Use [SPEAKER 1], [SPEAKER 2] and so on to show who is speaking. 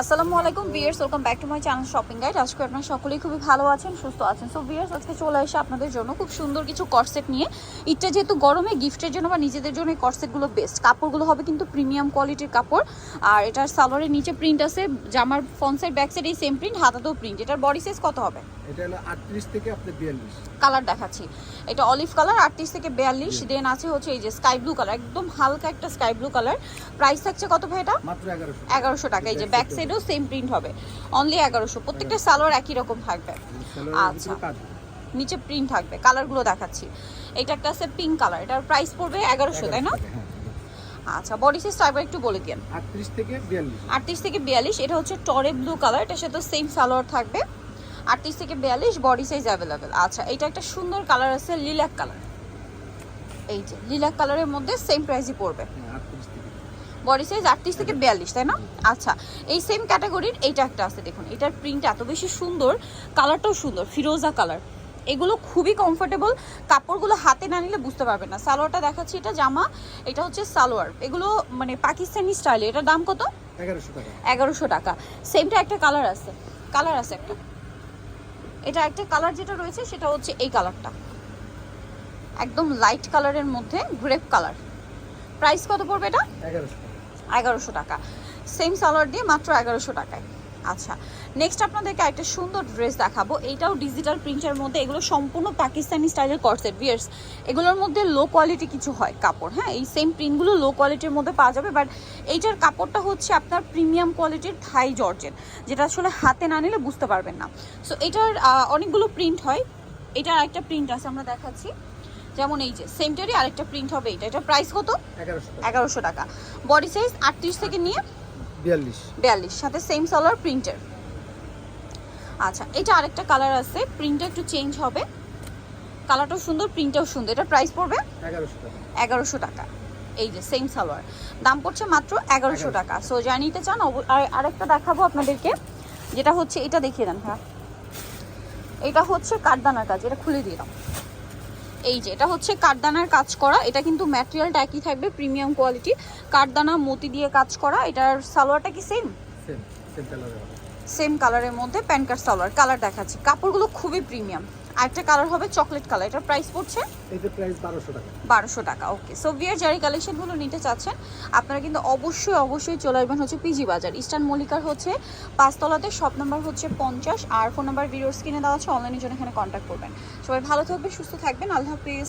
[SPEAKER 1] আসসালামু আলাইকুম বিয়ার্স welcome back to my channel shopping guide আজকে আপনারা সকলেই খুবই ভালো আছেন সুস্থ আছেন। সো বিয়ার্স আজকে চলে এসে আপনাদের জন্য খুব সুন্দর কিছু কর্সেট নিয়ে। ইটটা যেহেতু গরমে গিফটের জন্য বা নিজেদের জন্য এই কর্সেটগুলো বেস্ট কাপড়গুলো হবে কিন্তু প্রিমিয়াম কোয়ালিটির কাপড়। আর এটার সালোয়ারের নিচে প্রিন্ট আছে জামার সাইড ব্যাক সাইড এই সেম প্রিন্ট হাতাতেও প্রিন্ট এটার বডি সাইজ কত হবে?
[SPEAKER 2] এটা হলো আটত্রিশ থেকে আপনার বিয়াল্লিশ।
[SPEAKER 1] কালার দেখাচ্ছি। এটা অলিভ কালার আটত্রিশ থেকে বিয়াল্লিশ দেন আছে হচ্ছে এই যে স্কাই ব্লু কালার একদম হালকা একটা স্কাই ব্লু কালার। প্রাইস থাকছে কত ভাই এটা?
[SPEAKER 2] এগারোশো
[SPEAKER 1] টাকা। এই যে ব্যাক সাইডেও সেম প্রিন্ট হবে। অনলি এগারোশো। প্রত্যেকটা সালোয়ার একই রকম থাকবে। আচ্ছা। নিচে প্রিন্ট থাকবে কালারগুলো দেখাচ্ছি। এটা একটা আছে পিঙ্ক কালার এটার প্রাইস পড়বে এগারোশো তাই না? আচ্ছা বডি সাইজ একবার একটু বলে দিন
[SPEAKER 2] আটত্রিশ থেকে বিয়াল্লিশ।
[SPEAKER 1] আটত্রিশ থেকে বিয়াল্লিশ এটা হচ্ছে টরে ব্লু কালার এটার সাথে সেম সালোয়ার থাকবে। আটত্রিশ থেকে বিয়াল্লিশ বডি সাইজ অ্যাভেলেবেল আচ্ছা এটা একটা সুন্দর কালার আছে লিলাক কালার এই যে লিলাক কালারের মধ্যে সেম প্রাইসই পড়বে।
[SPEAKER 2] হ্যাঁ
[SPEAKER 1] বডি সাইজ আটত্রিশ থেকে বিয়াল্লিশ তাই না? আচ্ছা এই সেম ক্যাটাগরির এইটা একটা আছে দেখুন এটার প্রিন্ট এত বেশি সুন্দর কালারটাও সুন্দর ফিরোজা কালার এগুলো খুবই কমফোর্টেবল কাপড়গুলো হাতে না নিলে বুঝতে পারবেন না। সালোয়ারটা দেখাচ্ছি এটা জামা এটা হচ্ছে সালোয়ার। এগুলো মানে পাকিস্তানি স্টাইলে এটার দাম কত?
[SPEAKER 2] এগারোশো টাকা।
[SPEAKER 1] এগারোশো টাকা। সেমটা একটা কালার আছে কালার আছে একটা। এটা একটা কালার যেটা রয়েছে সেটা হচ্ছে এই কালারটা একদম লাইট কালারের মধ্যে গ্রেপ কালার প্রাইস কত পড়বে এটা?
[SPEAKER 2] এগারোশো টাকা।
[SPEAKER 1] সেম সালোয়ার দিয়ে মাত্র এগারোশো টাকায়। আচ্ছা নেক্সট আপনাদেরকে একটা সুন্দর ড্রেস দেখাবো। এইটাও ডিজিটাল প্রিন্টের মধ্যে এগুলো সম্পূর্ণ পাকিস্তানি স্টাইলের কর্সেট বিয়ার্স এগুলোর মধ্যে লো কোয়ালিটি কিছু হয় কাপড় হ্যাঁ? এই সেম প্রিন্টগুলো লো কোয়ালিটির মধ্যে পাওয়া যাবে বাট এইটার কাপড়টা হচ্ছে আপনার প্রিমিয়াম কোয়ালিটির থাই জর্জেট যেটা আসলে হাতে না নিলে বুঝতে পারবেন না। সো এটার অনেকগুলো প্রিন্ট হয়। এটার একটা প্রিন্ট আছে আমরা দেখাচ্ছি। যেমন এই যে সেমটারই আরেকটা প্রিন্ট হবে এটা এটা প্রাইস কত?
[SPEAKER 2] এগারোশো টাকা।
[SPEAKER 1] বডি সাইজ আটত্রিশ থেকে নিয়ে
[SPEAKER 2] বিয়াল্লিশ।
[SPEAKER 1] সাথে সেম সালোয়ার প্রিন্টের আচ্ছা এটা আরেকটা কালার আছে প্রিন্টটা একটু চেঞ্জ হবে। কালারটাও সুন্দর প্রিন্টটাও সুন্দর। এটা প্রাইস পড়বে?
[SPEAKER 2] এগারোশো টাকা।
[SPEAKER 1] এই যে সেম সালোয়ার দাম পড়ছে মাত্র এগারোশো টাকা। সো যা নিতে চান আরেকটা দেখাবো আপনাদেরকে। যেটা হচ্ছে এটা দেখিয়ে দেন হ্যাঁ। এটা হচ্ছে কাঠদানার কাজ এটা খুলে দিয়ে দাও। এই যে এটা হচ্ছে কাঠদানার কাজ করা। এটা কিন্তু ম্যাটেরিয়ালটা একই থাকবে প্রিমিয়াম কোয়ালিটি কাঠদানা মতি দিয়ে কাজ করা। এটার সালোয়ারটা কি সেম
[SPEAKER 2] সেম কালারের
[SPEAKER 1] মধ্যে। প্যান্ট কার্ড সালোয়ার কালার দেখাচ্ছি। কাপড়গুলো খুবই প্রিমিয়াম আরেকটা কালার হবে চকলেট কালার এটার প্রাইস পড়ছে?
[SPEAKER 2] এইটার প্রাইস বারোশো টাকা।
[SPEAKER 1] বারোশো টাকা ওকে সো বিয়ার জারি কালেকশনগুলো নিতে চাচ্ছেন আপনারা কিন্তু অবশ্যই অবশ্যই চলে আসবেন হচ্ছে পিজি বাজার ইস্টার্ন মল্লিকার হচ্ছে পাঁচতলাতে শপ নাম্বার হচ্ছে পঞ্চাশ আর ফোন নাম্বার ভিডিও স্ক্রিনে দেওয়া আছে অনলাইনের জন্য এখানে কন্ট্যাক্ট করবেন। সবাই ভালো থাকবেন সুস্থ থাকবেন আল্লাহ হাফিজ।